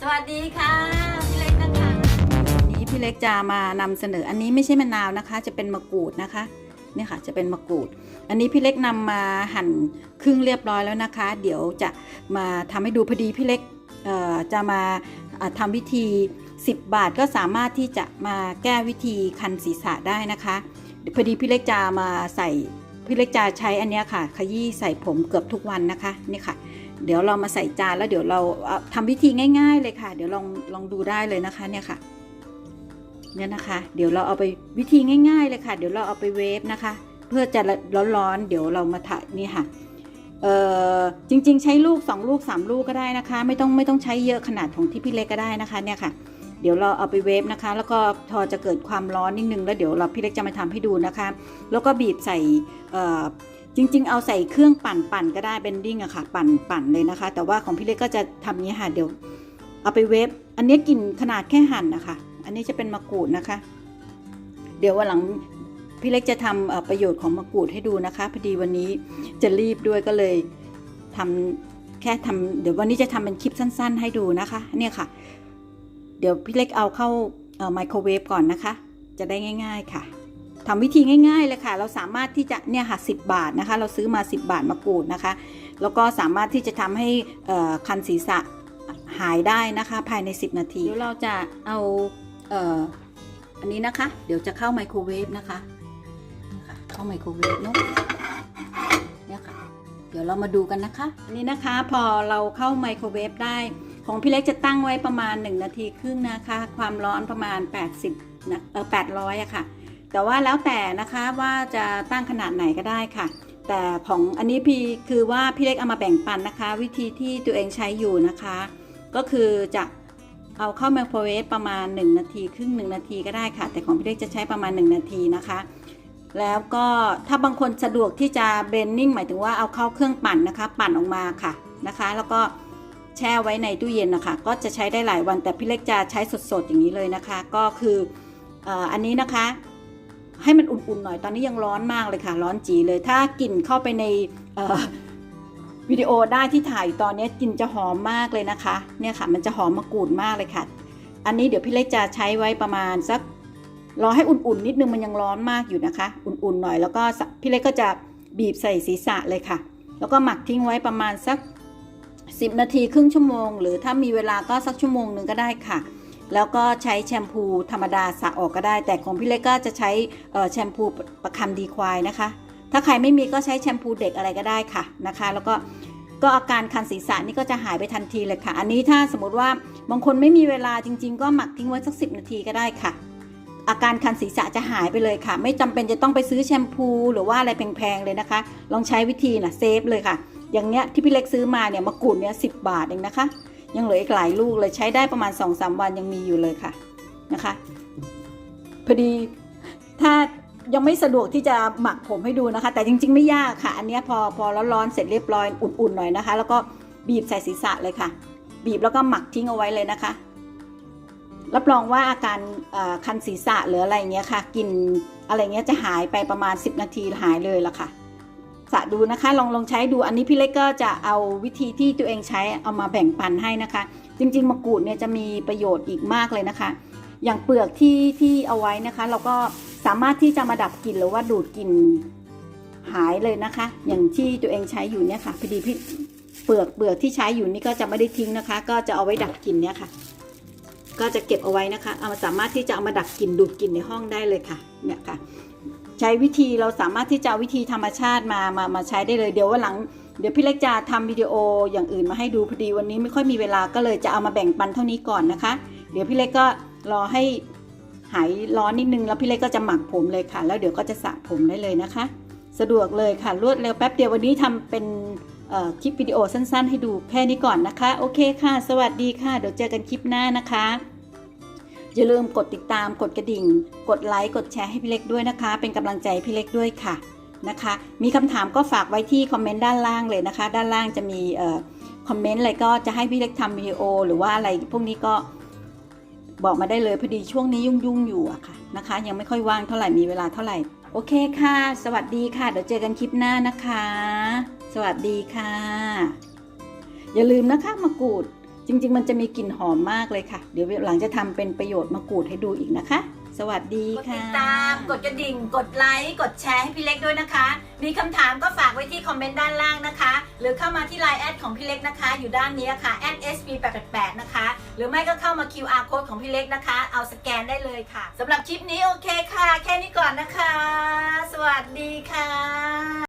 สวัสดีค่ะพี่เล็กนะคะวันนี้พี่เล็กจะมานำเสนออันนี้ไม่ใช่มะนาวนะคะ จะเป็นมะกรูดนะคะเนี่ยค่ะจะเป็นมะกรูด อันนี้พี่เล็กนำมาหั่นครึ่งเรียบร้อยแล้วนะคะ เดี๋ยวจะมาทำให้ดูพอดีพี่เล็กจะมาอ่าทำวิธี 10 บาทก็สามารถที่จะมาแก้วิธีคันศีรษะได้นะคะพอดีพี่เล็กจะมาใส่พี่เล็กจะใช้อันนี้ค่ะ ขยี้ใส่ผมเกือบทุกวันนะคะนี่ค่ะ เดี๋ยวเรามาใส่จานแล้วเดี๋ยวเราเอาทำวิธีง่าย ๆ เลยค่ะ เดี๋ยวลองลองดูได้เลยนะคะเนี่ยค่ะเนี่ยนะคะ เดี๋ยวเราเอาไปวิธีง่าย ๆ เลยค่ะ เดี๋ยวเราเอาไปเวฟนะคะ เพื่อจะร้อนๆเดี๋ยวเรามาถ่ายนี่ค่ะเอ่อจริง ๆ ใช้ลูก 2 ลูก 3 ลูกก็ได้นะคะ ไม่ต้องไม่ต้องใช้เยอะขนาดของที่พี่เล็กก็ได้นะคะเนี่ยค่ะ เดี๋ยวเราเอาไปเวฟนะคะ แล้วก็พอจะเกิดความร้อนนิดนึงแล้วเดี๋ยวเราพี่เล็กจะมาทำให้ดูนะคะ แล้วก็บีบใส่เอ่อ จริง ๆ เอาใส่เครื่องปั่นปั่นก็ได้เบนดิ้งอะค่ะ ปั่นปั่นเลยนะคะ แต่ว่าของพี่เล็กก็จะทำนี้ค่ะเดี๋ยว เอาไปเวฟอันนี้กินขนาดแค่หั่นนะคะ อันนี้จะเป็นมะกรูดนะคะ เดี๋ยววันหลังพี่เล็กจะทำประโยชน์ของมะกรูดให้ดูนะคะพอดีวันนี้จะรีบด้วยก็เลยทำแค่ทำเดี๋ยววันนี้จะทำเป็นคลิปสั้น ๆ ให้ดูนะคะเนี่ยค่ะ เดี๋ยวพี่เล็กเอาเข้าไมโครเวฟก่อนนะคะ จะได้ง่าย ๆค่ะ ทำวิธีง่ายๆเลยค่ะ เราสามารถที่จะเนี่ยค่ะสิบาทนะคะ เราซื้อมา 10 บาทมากรูดนะคะ แล้วก็สามารถที่จะทำให้คันศีรษะหายได้นะคะภายใน 10 นาทีเดี๋ยวเราจะเอาเอ่ออันนี้นะคะ เดี๋ยวจะเข้าไมโครเวฟนะคะนี่ค่ะเข้าไมโครเวฟเนาะเนี่ยค่ะ เดี๋ยวเรามาดูกันนะคะ อันนี้นะคะพอเราเข้าไมโครเวฟได้ ของพี่เล็กจะตั้งไว้ประมาณ 1 นาทีครึ่งนะคะ ความร้อนประมาณ 80นะเออ800อะค่ะ แต่ว่าแล้วแต่นะคะว่าจะตั้งขนาดไหนก็ได้ค่ะ แต่ของอันนี้พี่คือว่าพี่เล็กเอามาแบ่งปันนะคะ วิธีที่ตัวเองใช้อยู่นะคะ ก็คือจะเอาเข้าไมโครเวฟประมาณ 1 นาที ครึ่ง 1 นาทีก็ได้ค่ะ แต่ของพี่เล็กจะใช้ประมาณ 1 นาทีนะคะ แล้วก็ถ้าบางคนสะดวกที่จะเบรนนิ่งหมายถึงว่าเอาเข้าเครื่องปั่นนะคะ ปั่นออกมาค่ะนะคะ แล้วก็แช่ไว้ในตู้เย็นนะคะ ก็จะใช้ได้หลายวันแต่พี่เล็กจะใช้สดๆอย่างนี้เลยนะคะ ก็คือออันนี้นะคะ ให้มันอุ่นๆหน่อยตอนนี้ยังร้อนมากเลยค่ะ ร้อนจีเลย ถ้ากลิ่นเข้าไปในวิดีโอได้ที่ถ่ายอยู่ตอนนี้กลิ่นจะหอมมากเลยนะคะ เนี่ยค่ะ มันจะหอมมะกรูดมากเลยค่ะ อันนี้เดี๋ยวพี่เล็กจะใช้ไว้ประมาณสักรอให้อุ่นๆนิดนึงมันยังร้อนมากอยู่นะคะ อุ่นๆหน่อยแล้วก็พี่เล็กก็จะบีบใส่ศีรษะเลยค่ะ แล้วก็หมักทิ้งไว้ประมาณสัก 10 นาทีครึ่งชั่วโมง หรือถ้ามีเวลาก็สักชั่วโมงหนึ่งก็ได้ค่ะ แล้วก็ใช้แชมพูธรรมดาสระออกก็ได้ แต่ของพี่เล็กก็จะใช้แชมพูประคำดีควายนะคะ ถ้าใครไม่มีก็ใช้แชมพูเด็กอะไรก็ได้ค่ะนะคะ แล้วก็ก็อาการคันศีรษะนี่ก็จะหายไปทันทีเลยค่ะ อันนี้ถ้าสมมติว่าบางคนไม่มีเวลาจริง ๆ ก็หมักทิ้งไว้สักสินาทีก็ได้ค่ะ อาการคันศีรษะจะหายไปเลยค่ะ ไม่จำเป็นจะต้องไปซื้อแชมพูหรือว่าอะไรแพงๆเลยนะคะ ลองใช้วิธีนะเซฟเลยค่ะ อย่างเนี้ยที่พี่เล็กซื้อมาเนี่ยมะกรูดเนี่ยสิบาทเองนะคะ ยังเหลืออีกหลายลูกเลยใช้ได้ประมาณ2อสวันยังมีอยู่เลยค่ะนะคะพอดีถ้ายังไม่สะดวกที่จะหมักผมให้ดูนะคะ แต่จริง ๆ ไม่ยากค่ะ อันนี้พอพอร้อนๆเสร็จเรียบร้อยอุ่นๆหน่อยนะคะ แล้วก็บีบใส่ศีรษะเลยค่ะ บีบแล้วก็หมักทิ้งเอาไว้เลยนะคะ รับรองว่าอาการคันศีรษะหรืออะไรเงี้ยค่ะกลินอะไรเงี้ยจะหายไปประมาณ 10 นาทีหายเลยละค่ะ สะดูนะคะ ลองลองใช้ดูอันนี้พี่เล็กก็จะเอาวิธีที่ตัวเองใช้เอามาแบ่งปันให้นะคะ จริง ๆมะกรูดเนี่ยจะมีประโยชน์อีกมากเลยนะคะ อย่างเปลือกที่ที่เอาไว้นะคะ เราก็สามารถที่จะมาดับกลิ่นหรือว่าดูดกลิ่นหายเลยนะคะ อย่างที่ตัวเองใช้อยู่เนี่ยค่ะพอดีพี่เปลือกเปลือกที่ใช้อยู่นี่ก็จะไม่ได้ทิ้งนะคะ ก็จะเอาไว้ดับกลิ่นเนี่ยค่ะ ก็จะเก็บเอาไว้นะคะ เอามาสามารถที่จะเอามาดับกลิ่นดูดกลิ่นในห้องได้เลยค่ะ เนี่ยค่ะ ใช้วิธีเราสามารถที่จะวิธีธรรมชาติมามามาใช้ได้เลยเดี๋ยววันหลังเดี๋ยวพี่เล็กจะทำวิดีโออย่างอื่นมาให้ดูพอดีวันนี้ไม่ค่อยมีเวลาก็เลยจะเอามาแบ่งปันเท่านี้ก่อนนะคะ เดี๋ยวพี่เล็กก็รอให้หายร้อนนิดนึงแล้วพี่เล็กก็จะหมักผมเลยค่ะ แล้วเดี๋ยวก็จะสระผมได้เลยนะคะ สะดวกเลยค่ะรวดเร็วแป๊บเดียววันนี้ทำเป็นคลิปวิดีโอสั้น ๆ ให้ดูแค่นี้ก่อนนะคะ โอเคค่ะ สวัสดีค่ะ เดี๋ยวเจอกันคลิปหน้านะคะ อย่าลืมกดติดตามกดกระดิ่ง กดไลค์กดแชร์ให้พี่เล็กด้วยนะคะ เป็นกำลังใจพี่เล็กด้วยค่ะนะคะ มีคำถามก็ฝากไว้ที่คอมเมนต์ด้านล่างเลยนะคะ ด้านล่างจะมีคอมเมนต์อะไรก็จะให้พี่เล็กทำวิดีโอ หรือว่าอะไรพวกนี้ก็บอกมาได้เลยพอดีช่วงนี้ยุ่งๆอยู่อะค่ะนะคะ ยังไม่ค่อยว่างเท่าไหร่มีเวลาเท่าไหร่ โอเคค่ะ สวัสดีค่ะ เดี๋ยวเจอกันคลิปหน้านะคะ สวัสดีค่ะ อย่าลืมนะคะมากรูด จริง ๆ มันจะมีกลิ่นหอมมากเลยค่ะ เดี๋ยวหลังจะทำเป็นประโยชน์มะกรูดให้ดูอีกนะคะ สวัสดีกดค่ะ ติดตาม กดกระดิ่ง กดไลค์ กดแชร์ให้พี่เล็กด้วยนะคะ มีคำถามก็ฝากไว้ที่คอมเมนต์ด้านล่างนะคะ หรือเข้ามาที่ไลน์แอดของพี่เล็กนะคะ อยู่ด้านนี้ค่ะ @sb888 นะคะ หรือไม่ก็เข้ามา QR code ของพี่เล็กนะคะ เอาสแกนได้เลยค่ะสำหรับคลิปนี้โอเคค่ะ แค่นี้ก่อนนะคะ สวัสดีค่ะ